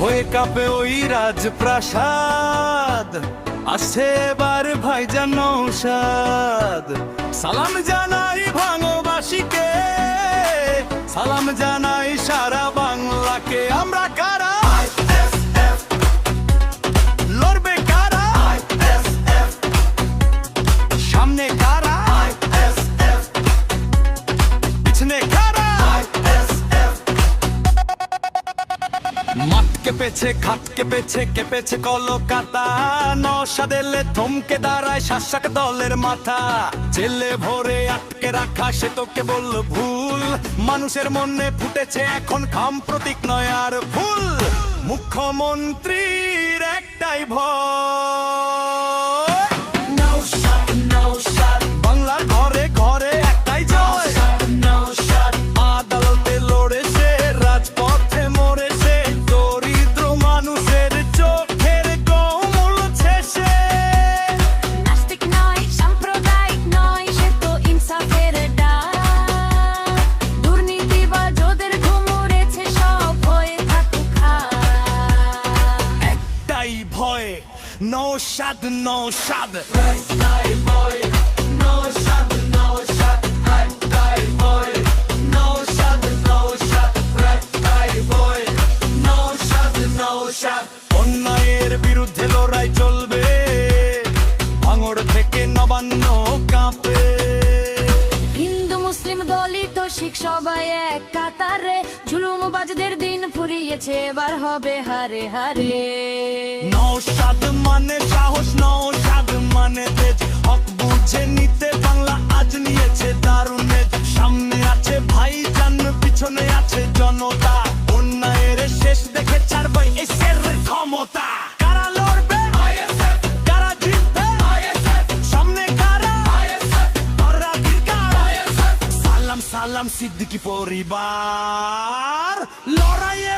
হয়ে কাঁপে ওই রাজপ্রাসাদ। আসছে এবার ভাইজান নৌসাদ। সালাম জানাই ভাঙবাসীকে সালাম জানাই সারা বাংলাকে। আমরা কারা? লড়বে কারা? সামনে কারা? পিছনে কারা? কেঁপেছে খাট কেঁপেছে কেঁপেছে কলকাতা? নশা দিলে থমকে দাঁড়ায় শাসক দলের মাথা। ছেলে ভরে আটকে রাখা, সে তোকে বলল ভুল। মানুষের মনে ফুটেছে এখন খাম প্রতীক নয় আর ভুল মুখ্যমন্ত্রীর একটাই ভয়। নৌসাদ নৌসাদ অন্যায়ের বিরুদ্ধে লড়াই চলবে। ভাঙড় থেকে নবান্ন কাঁপে। হিন্দু মুসলিম দলিত শিখ সবাই এক কাতারে। জুলুমবাজদের দিন ফুরিয়েছে এবার হবে হারে হারে। মানে তেজ। হক বুঝে নিতে বাংলা আজ নিয়েছে দারুণ সামনে আছে ভাইজান, পিছনে আছে জনতা। অন্যায়ের শেষ দেখে ছাড়বে এসের ক্ষমতা? সালাম সিদ্দিকি পরিবার। লড়াই এবার হবে